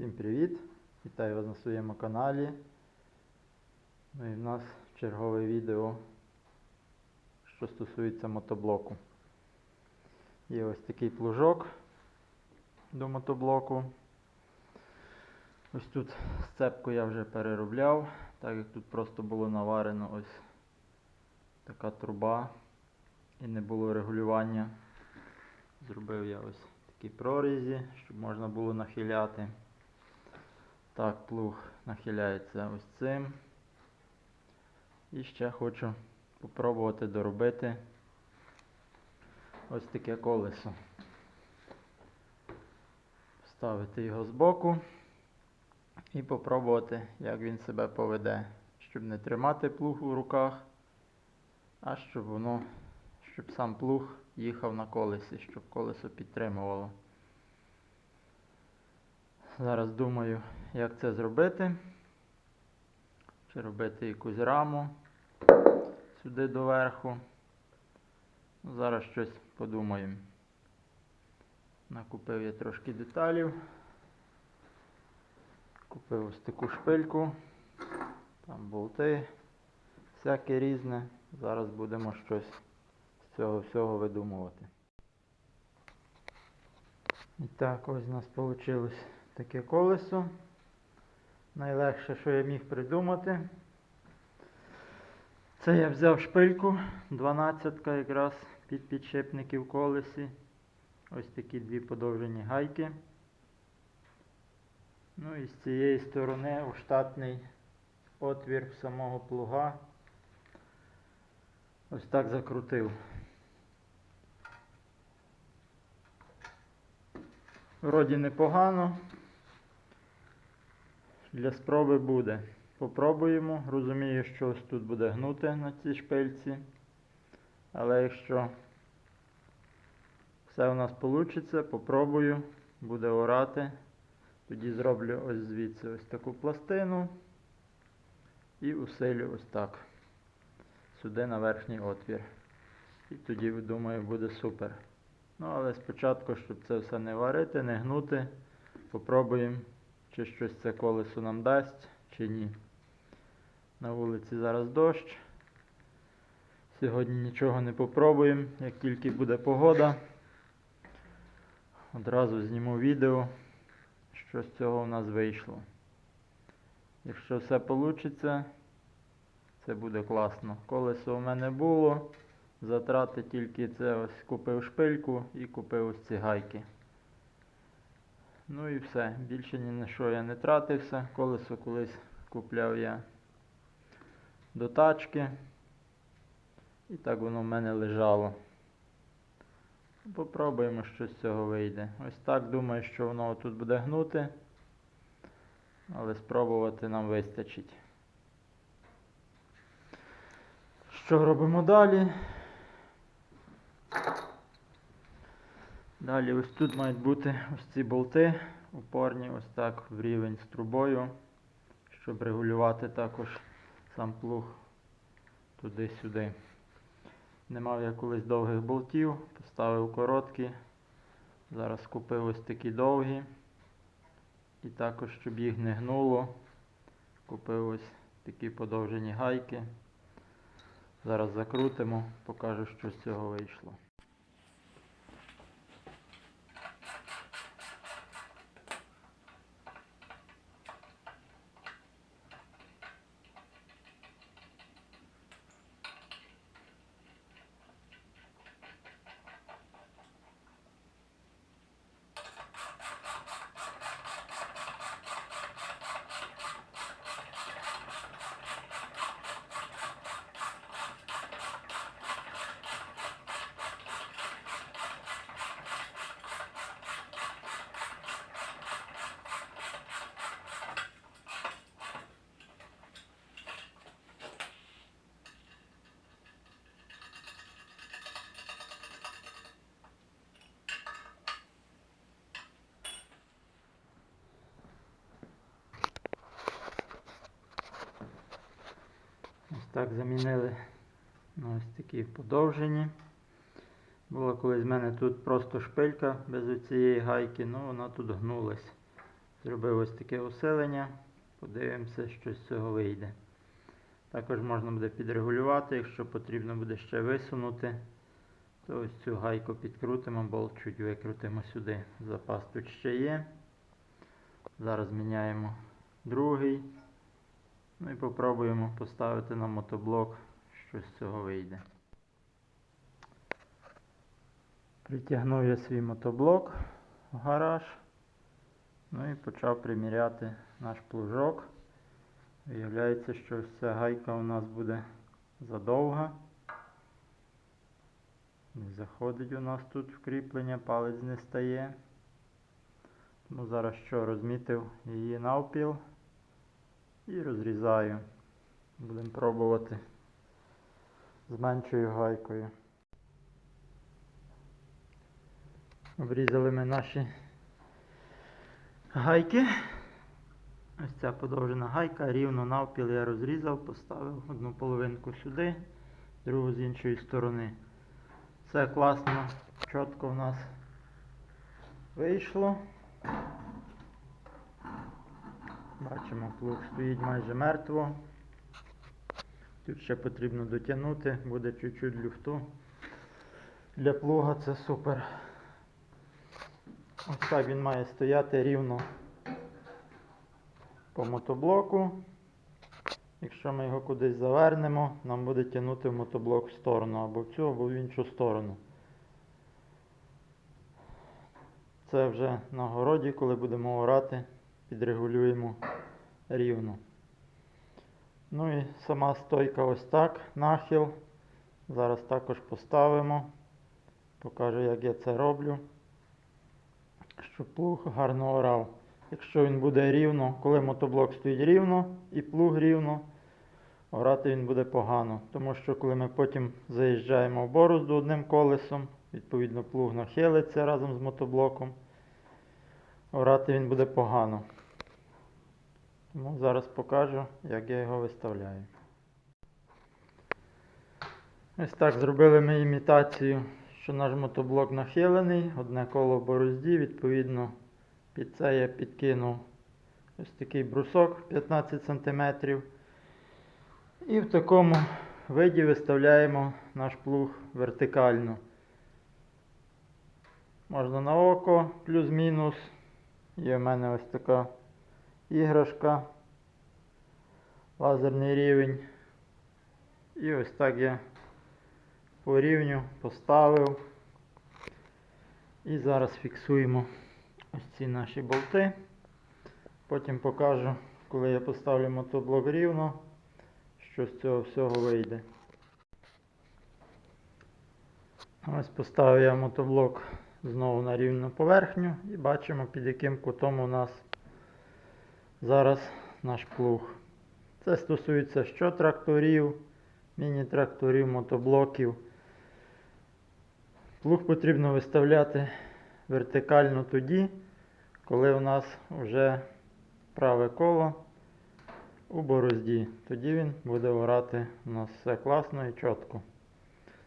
Всім привіт! Вітаю вас на своєму каналі. Ну і в нас чергове відео, що стосується мотоблоку. Є ось такий плужок до мотоблоку. Ось тут сцепку я вже переробляв, так як тут просто було наварено ось така труба і не було регулювання. Зробив я ось такі прорізі, щоб можна було нахиляти. Так, плуг нахиляється ось цим. І ще хочу попробувати доробити ось таке колесо. Вставити його збоку і попробувати, як він себе поведе. Щоб не тримати плуг у руках, а щоб воно, щоб сам плуг їхав на колесі, щоб колесо підтримувало. Зараз думаю, як це зробити. Чи робити якусь раму сюди доверху. Ну, Зараз щось подумаємо. Накупив я трошки деталів. Купив ось таку шпильку, там болти, всяке різне. Зараз будемо щось з цього всього видумувати. І так, ось у нас вийшло таке колесо. Найлегше, що я міг придумати. Це я взяв шпильку 12 якраз під підшипники в колесі. Ось такі дві подовжені гайки. Ну і з цієї сторони штатний отвір самого плуга. Ось так закрутив. Вроді непогано. Для спроби буде. Попробуємо. Розумію, що ось тут буде гнути на цій шпильці. Але якщо все у нас вийде, попробую, буде орати. Тоді зроблю ось звідси ось таку пластину і усилю ось так. Сюди на верхній отвір. І тоді, думаю, буде супер. Ну, але спочатку, щоб це все не варити, не гнути, попробуємо, чи щось це колесо нам дасть, чи ні. На вулиці зараз дощ. Сьогодні нічого не попробуємо, як тільки буде погода. Одразу зніму відео, що з цього в нас вийшло. Якщо все вийде, це буде класно. Колесо у мене було. Затрати тільки це ось купив шпильку і купив ось ці гайки. Ну і все. Більше ні на що я не тратився. Колесо колись купляв я до тачки. І так воно в мене лежало. Попробуємо, що з цього вийде. Ось так думаю, що воно тут буде гнути. Але спробувати нам вистачить. Що робимо далі? Далі ось тут мають бути ось ці болти упорні, ось так в рівень з трубою, щоб регулювати також сам плуг туди-сюди. Не мав я колись довгих болтів, поставив короткі. Зараз купив ось такі довгі. І також, щоб їх не гнуло, купив ось такі подовжені гайки. Зараз закрутимо, покажу, що з цього вийшло. Ось так замінили на ось такі подовжені. Була колись в мене тут просто шпилька без цієї гайки, ну вона тут гнулась. Зробив ось таке усилення. Подивимося, що з цього вийде. Також можна буде підрегулювати, якщо потрібно буде ще висунути, то ось цю гайку підкрутимо, болт чуть викрутимо сюди. Запас тут ще є. Зараз міняємо другий. Ну і попробуємо поставити на мотоблок, що з цього вийде. Притягнув я свій мотоблок в гараж. Ну і почав приміряти наш плужок. Виявляється, що ця гайка у нас буде задовга. Не заходить у нас тут вкріплення, палець не стає. Тому зараз що, розмітив її навпіл і розрізаю. Будемо пробувати з меншою гайкою. Обрізали ми наші гайки. Ось ця подовжена гайка, рівно навпіл я розрізав, поставив одну половинку сюди, другу з іншої сторони. Все класно, чітко в нас вийшло. Бачимо, плуг стоїть майже мертво. Тут ще потрібно дотягнути, буде чуть-чуть люфту. Для плуга це супер. Ось так він має стояти рівно по мотоблоку. Якщо ми його кудись завернемо, нам буде тягнути в мотоблок в сторону або в цю, або в іншу сторону. Це вже на городі, коли будемо орати, підрегулюємо рівно. Ну і сама стойка ось так, нахил. Зараз також поставимо. Покажу, як я це роблю. Щоб плуг гарно орав. Якщо він буде рівно, коли мотоблок стоїть рівно і плуг рівно, орати він буде погано. Тому що коли ми потім заїжджаємо в борозду одним колесом, відповідно плуг нахилиться разом з мотоблоком, орати він буде погано. Тому зараз покажу, як я його виставляю. Ось так зробили ми імітацію, що наш мотоблок нахилений, одне коло в борозді, відповідно, під це я підкинув ось такий брусок 15 см. І в такому виді виставляємо наш плуг вертикально. Можна на око, плюс-мінус. Є в мене ось така іграшка, лазерний рівень. І ось так я по рівню поставив. І зараз фіксуємо ось ці наші болти. Потім покажу, коли я поставлю мотоблок рівно, що з цього всього вийде. Ось поставив я мотоблок знову на рівну поверхню і бачимо під яким кутом у нас зараз наш плуг. Це стосується що тракторів, міні-тракторів, мотоблоків. Плуг потрібно виставляти вертикально тоді, коли у нас вже праве коло у борозді. Тоді він буде орати у нас все класно і чітко.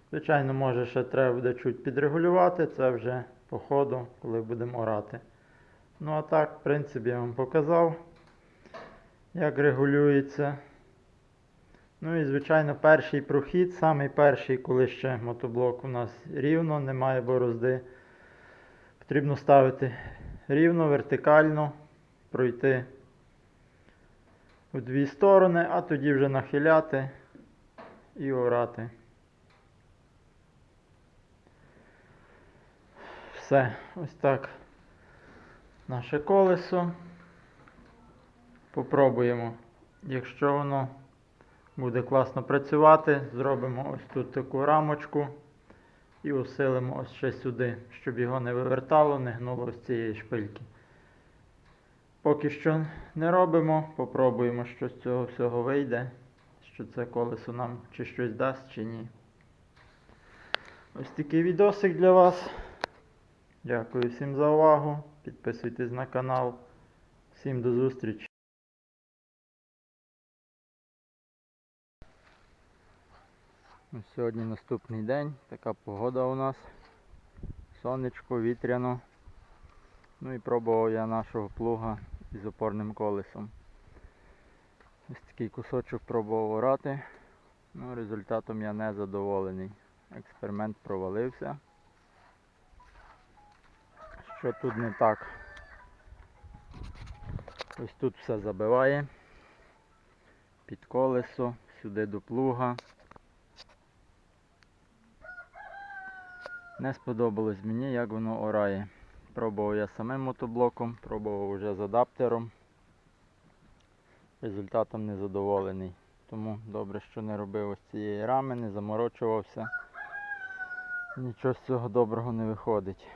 Звичайно, може ще треба буде чуть підрегулювати, це вже по ходу, коли будемо орати. Ну а так, в принципі, я вам показав, як регулюється. Ну і звичайно перший прохід, самий перший, коли ще мотоблок у нас рівно, немає борозди. Потрібно ставити рівно, вертикально, пройти в дві сторони, а тоді вже нахиляти і орати. Все, ось так наше колесо. Попробуємо. Якщо воно буде класно працювати, зробимо ось тут таку рамочку і усилимо ось ще сюди, щоб його не вивертало, не гнуло з цієї шпильки. Поки що не робимо, попробуємо, що з цього всього вийде, що це колесо нам чи щось дасть, чи ні. Ось такий відосик для вас. Дякую всім за увагу. Підписуйтесь на канал. Всім до зустрічі. Сьогодні наступний день, така погода у нас. Сонечко, вітряно. Ну і пробував я нашого плуга із опорним колесом. Ось такий кусочок пробував орати. Ну, результатом я не задоволений. Експеримент провалився. Що тут не так? Ось тут все забиває. Під колесо, сюди до плуга. Не сподобалось мені, як воно орає. Пробував я самим мотоблоком, пробував вже з адаптером. Результатом не задоволений. Тому добре, що не робив ось цієї рами, не заморочувався. Нічого з цього доброго не виходить.